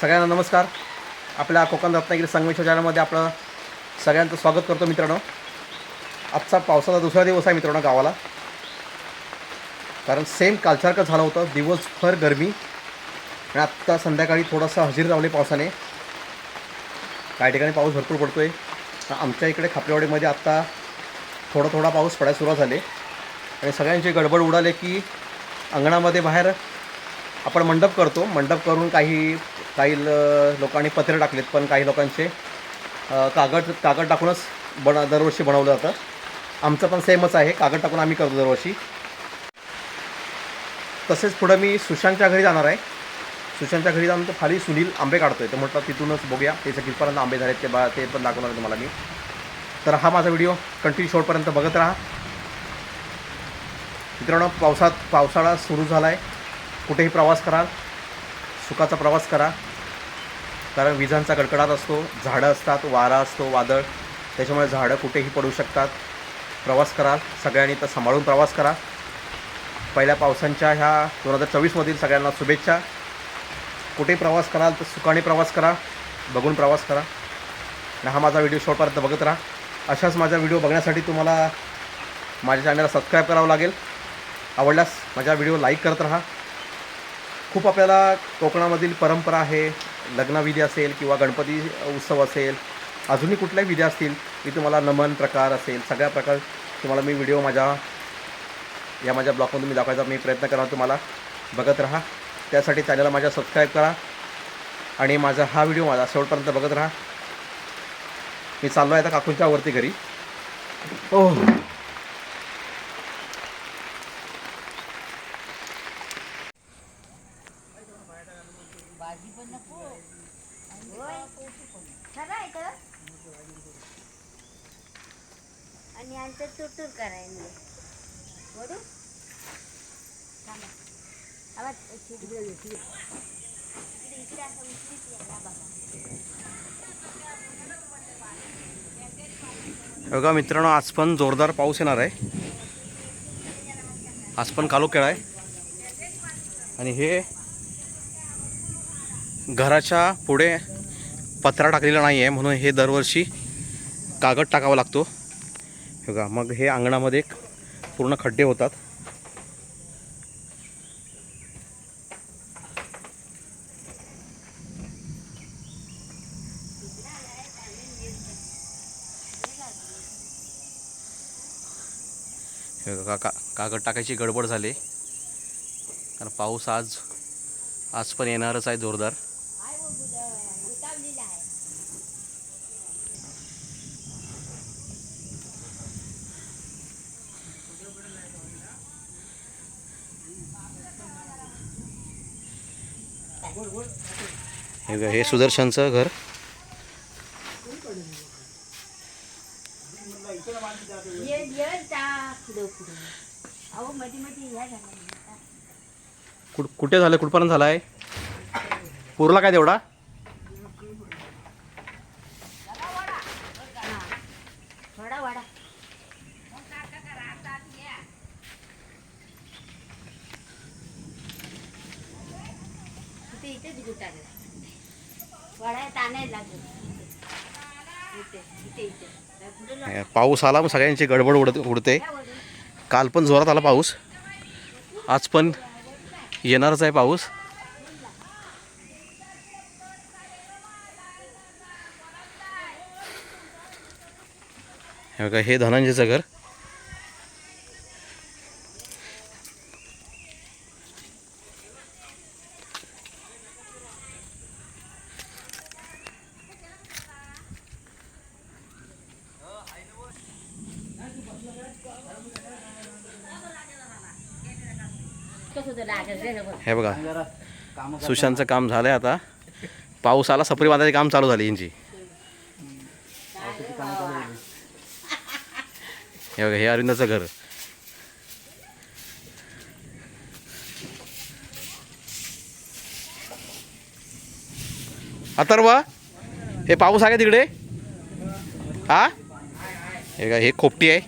सगळ्यांना नमस्कार. आपल्या कोकण रत्नागिरी संगमेश्वर चॅनलमध्ये आपलं सगळ्यांचं स्वागत करतो मित्रांनो. आजचा पावसाचा दुसरा दिवस आहे मित्रांनो गावाला. कारण सेम कालसारखं झालं होतं. दिवसभर गरमी. आणि आत्ता संध्याकाळी थोडंसं हजेरी लावली पावसाने. काही ठिकाणी पाऊस भरपूर पडतो आहे आमच्या इकडे खापरेवाडीमध्ये आत्ता थोडा थोडा पाऊस पडायला सुरुवात झाले. आणि सगळ्यांची गडबड उडाले की अंगणामध्ये बाहेर आपण मंडप करतो. मंडप करून काही काही लोकांनी पत्रे टाकलेत पण काही लोकांचे कागद कागद टाकूनच बन दरवर्षी बनवलं जातं. आमचं पण सेमच आहे. कागद टाकून आम्ही करतो दरवर्षी. तसेच पुढं मी सुशांतच्या घरी जाणार आहे. सुशांतच्या घरी जाऊन तो खाली सुनील आंबे काढतो आहे तर म्हटलं तिथूनच बघूया. ते कितपर्यंत आंबे झालेत ते बा ते पण दाखवणार तुम्हाला मी. तर हा माझा व्हिडिओ. कंटिन्यू शेवटपर्यंत बघत राहा. मित्रांनो पावसात पावसाळा सुरू झाला आहे कुठेही प्रवास कराल सुखाचा प्रवास करा. कारण विजांचा कडकडाट असतो झाडं असतात वारा असतो वादळ. त्याच्यामुळे झाडं कुठेही पडू शकतात. प्रवास कराल सगळ्यांनी तर सांभाळून प्रवास करा. पहिल्या पावसांच्या ह्या दोन हजार चोवीसमधील सगळ्यांना शुभेच्छा. कुठेही प्रवास कराल तर सुखाने प्रवास करा बघून प्रवास करा. आणि हा माझा व्हिडिओ शॉर्टपर्यंत बघत राहा. अशाच माझा व्हिडिओ बघण्यासाठी तुम्हाला माझ्या चॅनलला सबस्क्राईब करावं लागेल. आवडल्यास माझा व्हिडिओ लाईक करत राहा. खूप आपल्याला कोकणामधील परंपरा आहे लग्नविधी असेल किंवा गणपती उत्सव असेल अजूनही कुठल्याही विधी असतील मी तुम्हाला नमन प्रकार असेल सगळ्या प्रकार तुम्हाला मी व्हिडिओ माझ्या या माझ्या ब्लॉगमधून मी दाखवायचा मी प्रयत्न करणार तुम्हाला. बघत राहा. त्यासाठी चॅनलला माझ्या सबस्क्राईब करा आणि माझा हा व्हिडिओ माझा शेवटपर्यंत बघत राहा. मी चाललो आहे आता काकूंच्या वरती घरी. ओह भाजी पण नको खरं आहे का आणि आमचं तुरतूर करायला आवाज इकडे इकडे असं यायला बघा. बघा मित्रांनो आज पण जोरदार पाऊस येणार आहे. आज पण कालो केळा आहे. आणि हे घराच्या पुढे पत्रा टाकलेला नाही आहे म्हणून हे दरवर्षी कागद टाकावा लागतो. हे बघा मग हे अंगणामध्ये पूर्ण खड्डे होतात. हे का कागद टाकायची गडबड झाली. कारण पाऊस आज आज पण येणारच आहे जोरदार आहे वो बुड- उतावलेला आहे हे बघा, हे सुदर्शनचं घर. कुठ कुठे झालं? कुठपर्यंत झाला आहे पुरला काय तेवढा थोडा वाडा इथे इथे दिगू टाकला वाडा ताणायला लागलं इथे इथे इथे त्या पुढे लाव. हे, पाऊस आला मग सगळ्यांची गडबड उडत उडते. काल पण जोरात आला पाऊस. आज पण येणारच आहे पाऊस. हे हे धनंजयचं घर कसं होतं लागेल रे रबर. हे बघा. सुशांतचं काम झालंय आता. पाऊस आला सपरी बांधायचे काम चालू झाले यांची. हे बघा हे अरविंदाचं घर. अथर्व हे पाऊस आहे का तिकडे? हा? हे बघा हे खोपटी आहे.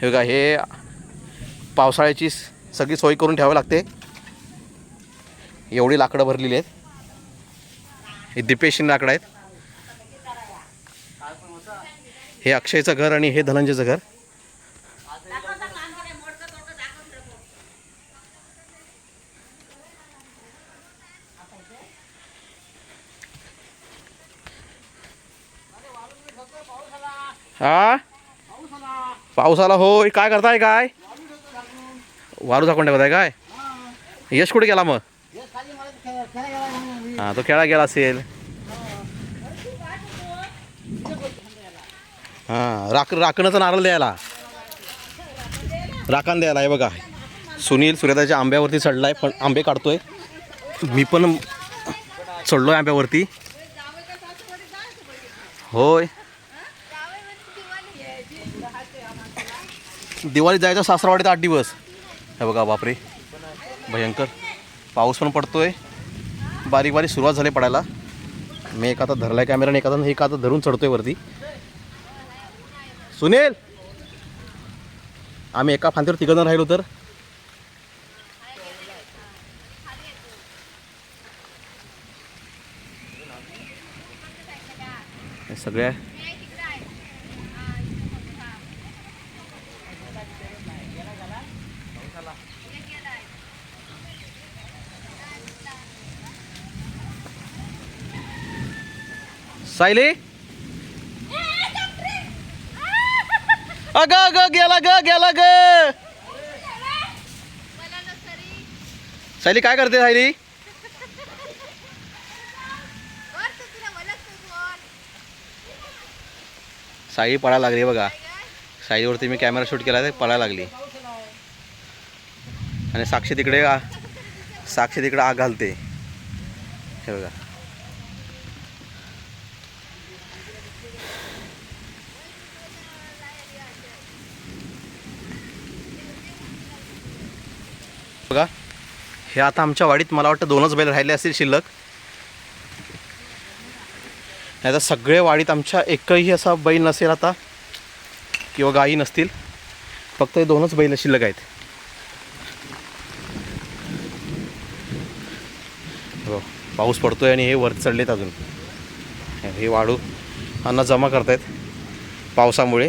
हे बघा हे पावसाळ्याची सगळी सोय करून ठेवावी लागते. एवढी लाकडं भरलेली आहेत. हे दिपेशी लाकडं आहेत. हे अक्षयचं घर आणि हे धनंजयचं घर. हा पाऊस आला होय काय करताय काय? वारू झाकून ठेवताय काय? यश कुठे गेला मग? हा तो खेळा गेला असेल. हा राख राखणाचा नारळ द्यायला. राखण द्यायला आहे बघा. सुनील सूर्यदाच्या आंब्यावरती चढलाय पण आंबे काढतोय. मी पण चढलोय आंब्यावरती. होय. दिवाळीत जायचं सासरावाडीत आठ दिवस. हे बघा बापरे. भयंकर. पाऊस पण पडतोय. बारीक बारीक सुरुवात झाली पडायला. मी एक आता धरलाय कॅमेरा आणि एखादा एक आता धरून चढतोय वरती. सुनील! आम्ही एका फांदीवर तिघं जण राहिलो तर? हे सगळ्या सायली? अग ग गेला ग गेला ग. सायली काय करते सायली? सायली पळायला लागली बघा. सायलीवरती मी कॅमेरा शूट केला तर पळायला लागली. आणि साक्षी तिकडे साक्षी तिकडे आग घालते. हे बघा. बघा. हे आता आमच्या वाडीत मला वाटतं दोनच बैल राहिले असतील शिल्लक. नाही तर सगळे वाडीत आमच्या एकही असा बैल नसेल आता किंवा गायी नसतील. फक्त हे दोनच बैल शिल्लक आहेत. हो पाऊस पडतोय आणि हे वर चढलेत अजून. हे वाढू अन्न जमा करतायत पावसामुळे.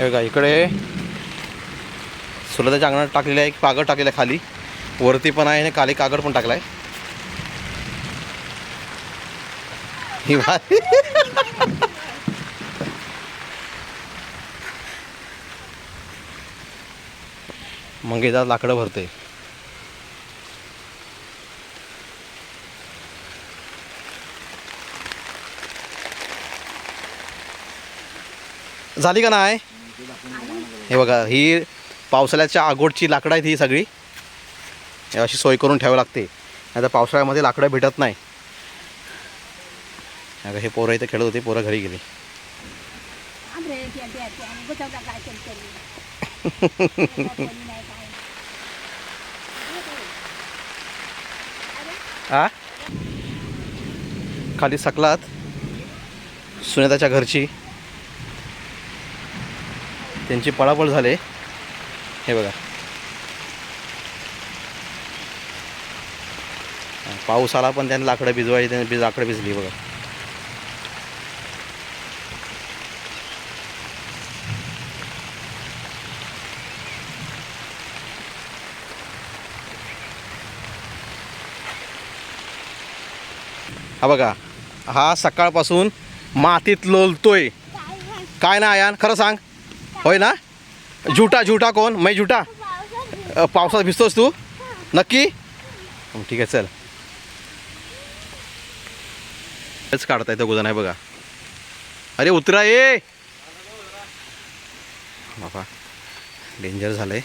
हे बघा इकडे सुलताच्या अंगणात टाकलेलं आहे एक कागद टाकलेला आहे खाली. वरती पण आहे आणि खाली कागद पण टाकलाय. ही मग मंगेदार लाकडं भरते झाली का नाही? हे बघा ही पावसाळ्याच्या आगोटची लाकडं आहेत ही सगळी. अशी सोय करून ठेवावी लागते. नाही तर पावसाळ्यामध्ये लाकडं भेटत नाही. अगं हे पोरं इथे खेळत होते पोरं घरी गेली. आ? खाली सकलात. सुनेताच्या घरची. त्यांची पळापळ झाले. हे बघा. पाऊस आला पण त्यांनी लाकडं भिजवायची त्यांनी भिज लाकडं भिजली बघा. हा बघा हा सकाळपासून मातीत लोलतोय. काय ना आयान? खरं सांग. होय ना? झुटा झुटा कोण? मै झुटा? पावसात भिजतोस तू? नक्की? ठीक आहे चल. हेच काढता येतं गुजन आहे बघा. अरे उतरा ये बाबा डेंजर झालंय.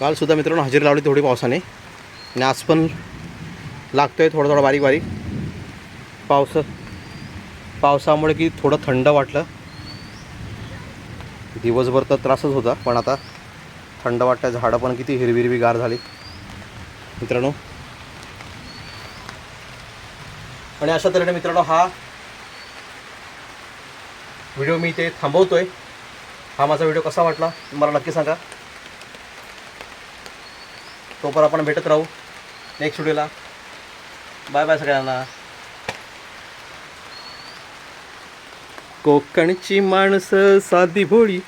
कालसुद्धा मित्रांनो हजेरी लावली थोडी पावसाने. आणि आज पण लागतो आहे थोडं थोडं बारीक बारीक. पावस पावसामुळे की थोडं थंड वाटलं. दिवसभर तर त्रासच होता पण आता थंड वाटतं झाडं पण किती हिरवी हिरवी गार झाली. मित्रांनो. आणि अशा तऱ्हेने मित्रांनो हा व्हिडिओ मी इथे थांबवतोय. हा माझा व्हिडिओ कसा वाटला मला नक्की सांगा. तोपर आपण भेटत राहू. नेक्स्ट व्हिडिओला बाय बाय सगळ्यांना. कोकणची माणसं साधी भोळी.